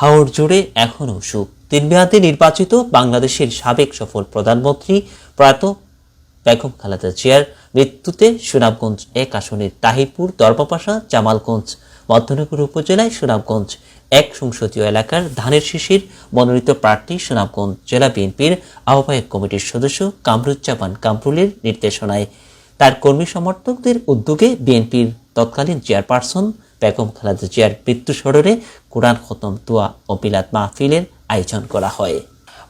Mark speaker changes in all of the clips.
Speaker 1: হাওড় জুড়ে এখনও সুখ। তিন মেয়াদে নির্বাচিত বাংলাদেশের সাবেক সফল প্রধানমন্ত্রী প্রয়াত বেগম খালেদা জিয়ার মৃত্যুতে সুনামগঞ্জ এক আসনের তাহিরপুর, দরবাপাশা, জামালগঞ্জ, মধ্যনগর উপজেলায় সুনামগঞ্জ এক সংসদীয় এলাকার ধানের শিশির মনোনীত প্রার্থী সুনামগঞ্জ জেলা বিএনপির আহ্বায়ক কমিটির সদস্য কামরুজ্জামান কামরুলের নির্দেশনায়। তার কর্মী সমর্থকদের উদ্যোগে বিএনপির তৎকালীন চেয়ারপারসন বেগম খালেদা জিয়ার মৃত্যু স্মরণে কোরআন খতম, দোয়া ও বিলাদ মাহফিলের আয়োজন করা হয়।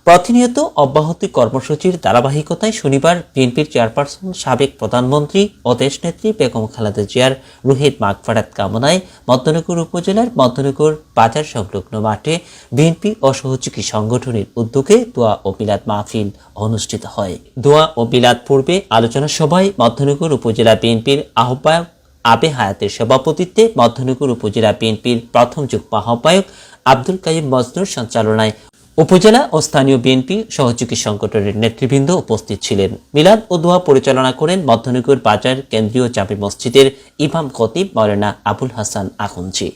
Speaker 1: প্রতিনিয়ত অব্যাহতি কর্মসূচির ধারাবাহিকতায় শনিবার বিএনপির চেয়ারপারসন, সাবেক প্রধানমন্ত্রী ও দেশনেত্রী বেগম খালেদা জিয়ার রুহিত মাগফারাত কামনায় মধ্যনগর উপজেলার মধ্যনগর বাজার সংলগ্ন মাঠে বিএনপি ও সহযোগী সংগঠনের উদ্যোগে দোয়া ও বিলাদ মাহফিল অনুষ্ঠিত হয়। দোয়া ও বিলাদ পূর্বে আলোচনা সভায় মধ্যনগর উপজেলা বিএনপির আহ্বায়ক আবে হায়াতের সভাপতিত্বে মধ্যনগর উপজেলা বিএনপির প্রথম যুগ্ম আহ্বায়ক আব্দুল কাইম মজনুর সঞ্চালনায় উপজেলা ও স্থানীয় বিএনপি সহযোগী সংগঠনের নেতৃবৃন্দ উপস্থিত ছিলেন। মিলাদ ও দোয়া পরিচালনা করেন মধ্যনগর বাজার কেন্দ্রীয় জামে মসজিদের ইমাম খতিব মৌলানা আবুল হাসান আখুঞ্জি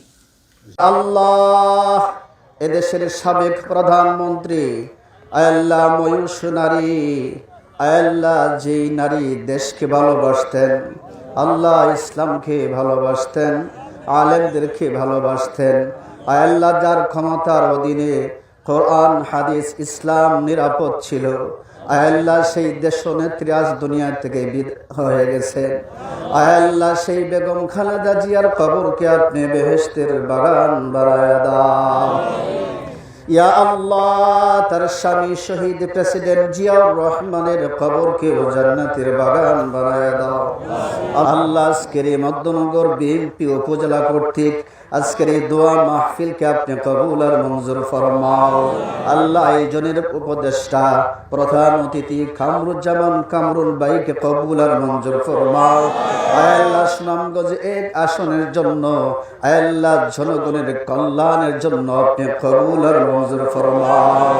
Speaker 2: আল্লাহ, এদেশের সাবেক প্রধানমন্ত্রী আয়াল্লাহ ময়ূষ নারী আয়াল্লাহ যেই নারী দেশকে ভালোবাসতেন আল্লাহ ইসলামকে ভালোবাসতেন, আলেমদেরকে ভালোবাসতেন। আয়াল্লাহ যার ক্ষমতার অধীনে কোরআন, হাদিস, ইসলাম নিরাপদ ছিল। আয়াল্লাহ সেই দেশ নেত্রী আজ দুনিয়া থেকে হয়ে গেছে। আয়াল্লাহ সেই বেগম খালেদা জিয়ার কবরকে আপনি বেহেস্তের বাগান বাড়ায় দাও। ইয়া আল্লাহ, তার স্বামী শহীদ প্রেসিডেন্ট জিয়াউর রহমানের কবরকে ও জান্নাতের বাগান বানায় দাও। আল্লাহ আজকের মধ্যনগর বিএনপি উপজেলা কর্তৃক আজকের এই দোয়া মাহফিলকে আপনি কবুল আর মঞ্জুর ফরমাও। আল্লাহ এই জনের উপদেষ্টা, প্রধান অতিথি কামরুজ্জামান কামরুল বাইকে কবুল আর মঞ্জুর ফরমাও। আয়াল্লাহ সুনামগঞ্জ এক আসনের জন্য আয়াল্লাহ জনগণের কল্যাণের জন্য আপনি কবুল আর মঞ্জুর ফরমাও।